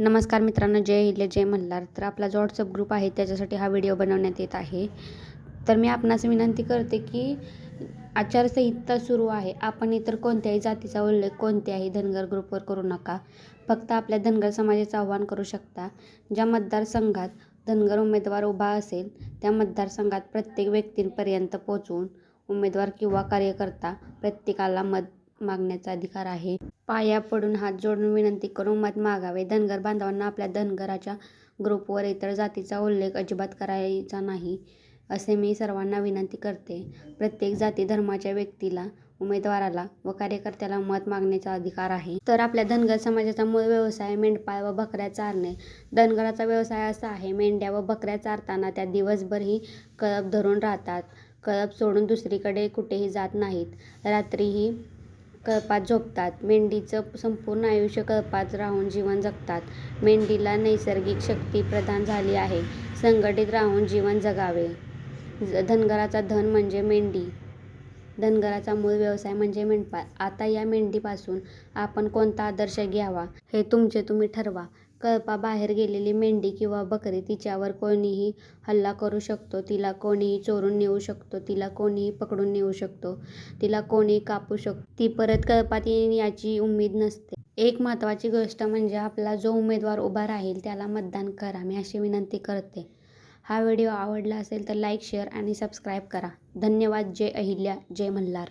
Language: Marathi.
नमस्कार मित्रांनो जय हिले जय मल्हार. तर आपला जो व्हॉट्सअप ग्रुप आहे त्याच्यासाठी हा व्हिडिओ बनवण्यात येत आहे. तर मी आपणास विनंती करते की आचारसंहिता सुरू आहे. आपण इतर कोणत्याही जातीचा उल्लेख कोणत्याही धनगर ग्रुपवर करू नका. फक्त आपल्या धनगर समाजाचं आव्हान करू शकता. ज्या मतदारसंघात धनगर उमेदवार उभा असेल त्या मतदारसंघात प्रत्येक व्यक्तींपर्यंत पोचवून उमेदवार किंवा कार्यकर्ता प्रत्येकाला मत मागण्याचा अधिकार आहे. पाया पडून हात जोडून विनंती करून मत मागावे. धनगर बांधवांना आपल्या धनगराच्या ग्रुपवर इतर जातीचा उल्लेख अजिबात करायचा नाही असे मी सर्वांना विनंती करते. प्रत्येक जाती धर्माच्या व्यक्तीला उमेदवाराला व कार्यकर्त्याला मत मागण्याचा अधिकार आहे. तर आपल्या धनगर समाजाचा मूळ व्यवसाय मेंढपाळ व बकऱ्या चारणे. धनगराचा व्यवसाय असा आहे मेंढ्या व बकऱ्या चारताना त्या दिवसभरही कळप धरून राहतात. कळप सोडून दुसरीकडे कुठेही जात नाहीत. रात्रीही कळपात झोपतात. मेंढीचं संपूर्ण आयुष्य कळपात राहून जीवन जगतात. मेंढीला नैसर्गिक शक्ती प्रदान झाली आहे. संघटित राहून जीवन जगावे. धनगराचा धन म्हणजे मेंढी. धनगराचा मूळ व्यवसाय म्हणजे मेंढपाळ. आता या मेंढीपासून आपण कोणता आदर्श घ्यावा हे तुमचे तुम्ही ठरवा. कळपाबाहेर गेलेली मेंढी किंवा बकरी तिच्यावर कोणीही हल्ला करू शकतो. तिला कोणीही चोरून नेऊ शकतो. तिला कोणीही पकडून नेऊ शकतो. तिला कोणीही कापू शकतो. ती परत कळपात येईल याची उम्मीद नसते. एक महत्त्वाची गोष्ट म्हणजे आपला जो उमेदवार उभा राहील त्याला मतदान करा. मी अशी विनंती करते. हा व्हिडिओ आवडला असेल तर लाईक शेअर आणि सबस्क्राईब करा. धन्यवाद. जय अहिल्या. जय मल्हार.